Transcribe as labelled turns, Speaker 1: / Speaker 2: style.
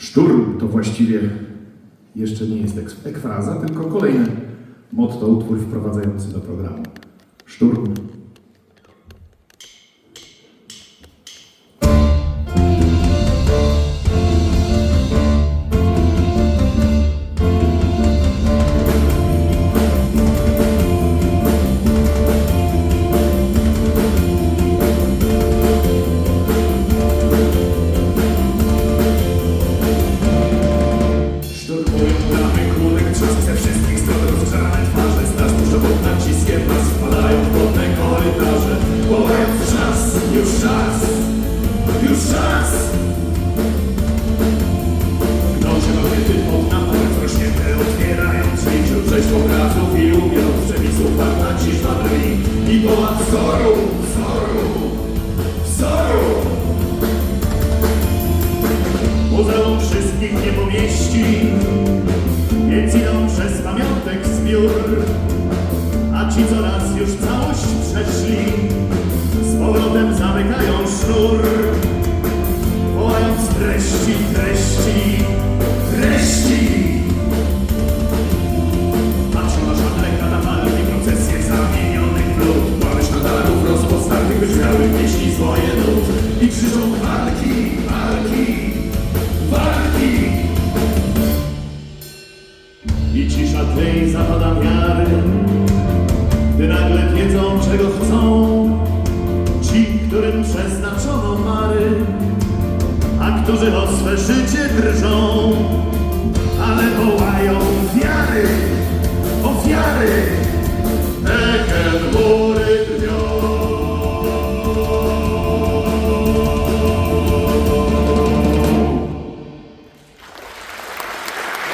Speaker 1: Szturm to właściwie jeszcze nie jest ekfraza, tylko kolejny motto, utwór wprowadzający do programu. Szturm.
Speaker 2: Już czas, już czas. Noże kobiety pod naporem zrośnięte otwierają drzwi Wśród rzeźb obrazów i umiot przepisów parna cisza drwi I woła wzoru, wzoru, wzoru. Muzeum wszystkich nie pomieści, więc idą przez pamiątek zbiór. A ci, co raz już I cisza tej zapada miary, gdy nagle wiedzą, czego chcą. Ci, którym przeznaczono mary, a którzy o swe życie drżą, ale wołają ofiary, ofiary. Eken